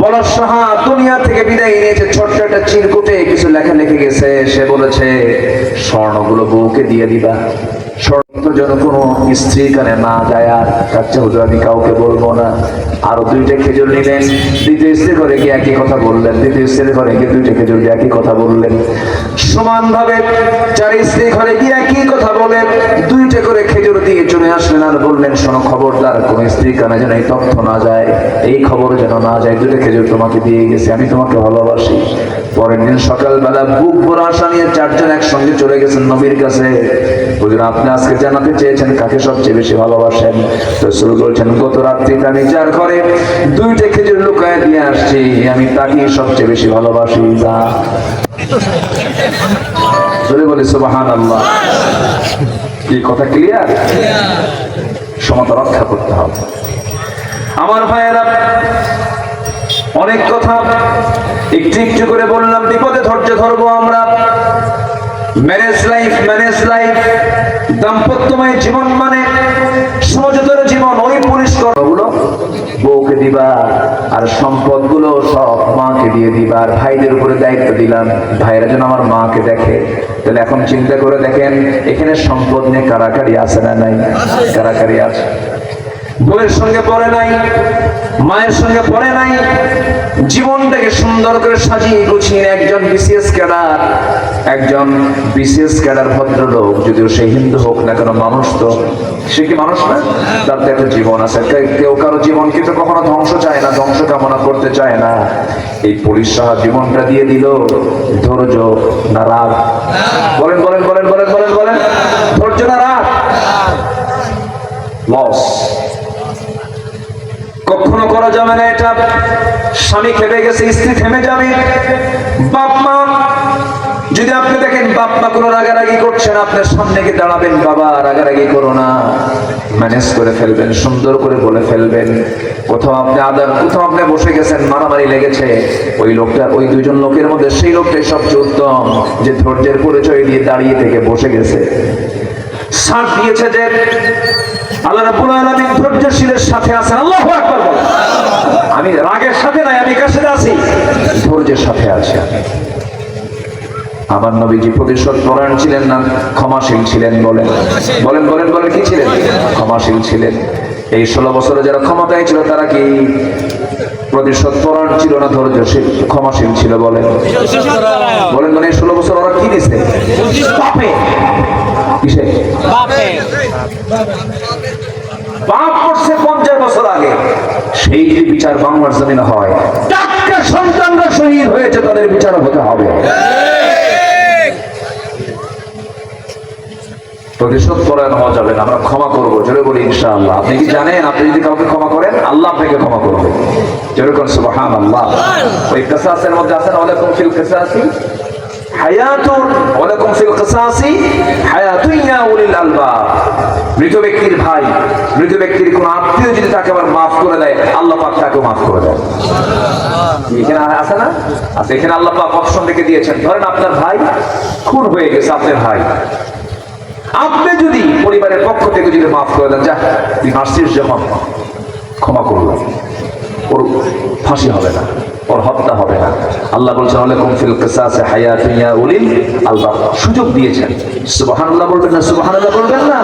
পলাশ সাহা, দুনিয়া থেকে বিদায় নিয়েছে ছোট্ট একটা চিরকুটে। কিছু লেখা লিখে গেছে, সে বলেছে, স্বর্ণগুলো বউকে দিয়ে দিবা। স্বর্ণ যেন কোনো স্ত্রী কানে না যায় আর কাচ্চা হুজুর আমি কাউকে বলব না। আরও দুইটা খেজুর নিলেন, দ্বিতীয় স্ত্রী ঘরে গিয়ে একই কথা বললেন, দ্বিতীয় স্ত্রীর ঘরে গিয়ে দুইটা খেজুর দিয়ে একই কথা বললেন। সমান ভাবে চার স্ত্রী ঘরে গিয়ে একই কথা বলে দুইটা করে খেজুর দিয়ে চলে আসলেন আর বললেন, শোনো খবরদার, কোন স্ত্রী কানে যেন এই তথ্য না যায়, এই খবর যেন না যায় দুটো খেজুর তোমাকে দিয়ে গেছে, আমি তোমাকে ভালোবাসি। পরের দিন সকালবেলা বুক ভরা আশা নিয়ে চারজন একসঙ্গে চলে গেছেন নবীর কাছে। আপনি আজকে জানাতে চেয়েছেন কাকে সবচেয়ে বেশি ভালোবাসেন? তো শুরু করছেন গত রাত্রিতে আমি যার ঘরে দুইটা খেজুর লুকায় দিয়ে আসছি, আমি তাকে সবচেয়ে বেশি ভালোবাসি। যা। একটু একটু করে বললাম, বিপদে ধৈর্য ধরবো আমরা। ম্যারেজ লাইফ ম্যারেজ লাইফ দাম্পত্যময় জীবন মানে সমঝোতার জীবন, ওই পরিষ্কারগুলো বউকে দিবা, আর সম্পদগুলো সব মাকে দিয়ে দিবা, আর ভাইদের উপরে দায়িত্ব দিলাম, ভাইরা যেন আমার মাকে দেখে। তাহলে এখন চিন্তা করে দেখেন, এখানে সম্পদ নিয়ে কারাকারি আছে না নাই? কারাকারি আছে। বউয়ের সঙ্গে পড়ে নাই, মায়ের সঙ্গে পড়ে নাই, জীবনটাকে সুন্দর করে সাজিয়ে গুছিয়ে একজন বিসিএস ক্যাডার একজন বিসিএস ক্যাডার ভদ্রলোক, যদিও সে হিন্দু হোক না কেন মানুষ তো, সে কি মানুষ না? তার তো একটা জীবন আছে। কেউ কারও জীবন কিন্তু কখনো ধ্বংস চায় না, ধ্বংস কামনা করতে চায় না। এই পুলিশ জীবনটা দিয়ে দিল, ধৈর্য না রাগ। বলেন বলেন বলেন বলেন বলেন বলেন। ধৈর্য না রাগ। লস কখনো করা যাবে না এটা। স্বামী খেপে গেছে, স্ত্রী থেমে যাবে। বাপ বাপ কোনো রাগারাগি করছেন, আপনার সামনে গিয়ে দাঁড়াবেন, বাবা, রাগারাগি করো না। ম্যানেজ করে ফেলবেন, সুন্দর করে বলে ফেলবেন। কোথাও আপনি আদার কোথাও আপনি বসে গেছেন, মারামারি লেগেছে, ওই লোকটা, ওই দুইজন লোকের মধ্যে, সেই লোকটাই সবচেয়ে উত্তম, যে ধৈর্যের পরিচয় দিয়ে দাঁড়িয়ে থেকে বসে গেছে। সাথ দিয়েছে যে আল্লাহ রাব্বুল আলামিন ধৈর্যশীলের সাথে আছেন। আল্লাহু আকবার আমি রাগের সাথে নাই, আমি কাছে আছি। ধৈর্যের সাথে আছি আমি। আমার নবীজি প্রতিশোধ পরায়ণ ছিলেন না ক্ষমাশীল ছিলেন বলেন। বলেন বলেন বলেন কি ছিলেন? ক্ষমাশীল ছিলেন। এই ষোলো বছরে যারা ক্ষমতায় ছিল তারা কি প্রতিশোধ পরায়ণ ছিল না ধৈর্যশীল? ক্ষমাশীল ছিল বলেন। বলেন মানে ষোলো বছর ওরা কি দিছে? কিসে? পাপ করছে পঞ্চাশ বছর আগে। সেই যদি বিচার বাংলার জমিনে হয় সন্তানরা শহীদ হয়েছে তাদের বিচার হতে হবে। প্রতিশোধ পরায়ণ হওয়া যাবে না, আমরা ক্ষমা করব। জোরে বলি ইনশাআল্লাহ। আপনি কি জানেন? আপনি যদি কাউকে ক্ষমা করেন, আল্লাহ আপনাকে ক্ষমা করবে। করেন সুবহান আল্লাহ ওই কাসাসের মধ্যে আছেন, ওয়ালাইকুম ফিল কাসাসি। হায়াতুন, ওয়ালাইকুম ফিল কাসাসি। হায়াতুন ইয়া উলিল আলবাব। মৃত ব্যক্তির ভাই, মৃত ব্যক্তির কোন আত্মীয় যদি তাকে আবার মাফ করে দেয়, আল্লাহ তাকে মাফ করে দেয়। এখানে আছে না? আচ্ছা এখানে আল্লাহ পাক অপশন রেখে দিয়েছেন। ধরেন আপনার ভাই খুন হয়ে গেছে, আপনার ভাই। আপনি যদি পরিবারের পক্ষ থেকে যদি মাফ করে দেন যা তুই মারছিস যখন, ক্ষমা করলাম ওর ফাঁসি হবে না, ওর হত্যা হবে না। আল্লাহ বলছেন আলাইকুম ফিল কিসাসে হায়াতুন ইয়া উলিল আলবাব। সুযোগ দিয়েছেন। সুবহানাল্লাহ বলবেন না, সুবহানাল্লাহ বলবেন না।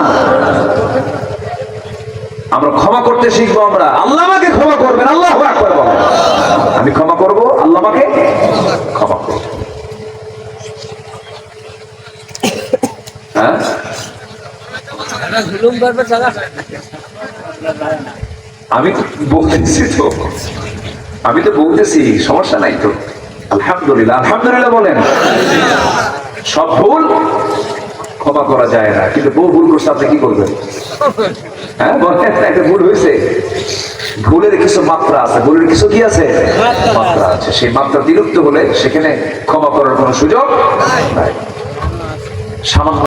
আমরা ক্ষমা করতে শিখব আমরা। আল্লাহ আমাকে ক্ষমা করবেন, আল্লাহ বলেন। আমি ক্ষমা করব, আল্লাহ আমাকে ক্ষমা করবেন। হ্যাঁ? আমি বলতেছি তো। আমি তো বলতেছি সমস্যা নাই তো। আলহামদুলিল্লাহ আলহামদুলিল্লাহ বলেন। সব ভুল ক্ষমা করা যায় না কিন্তু বউ ভুল করছে আপনি কি করবেন হ্যাঁ বলেন একটা ভুল হয়েছে। ভুলের কিছু মাত্রা আছে ভুলের কিছু কি আছে? মাত্রা আছে। সেই মাত্রা বিলুপ্ত হলে সেখানে ক্ষমা করার কোনো সুযোগ নাই। সামান্য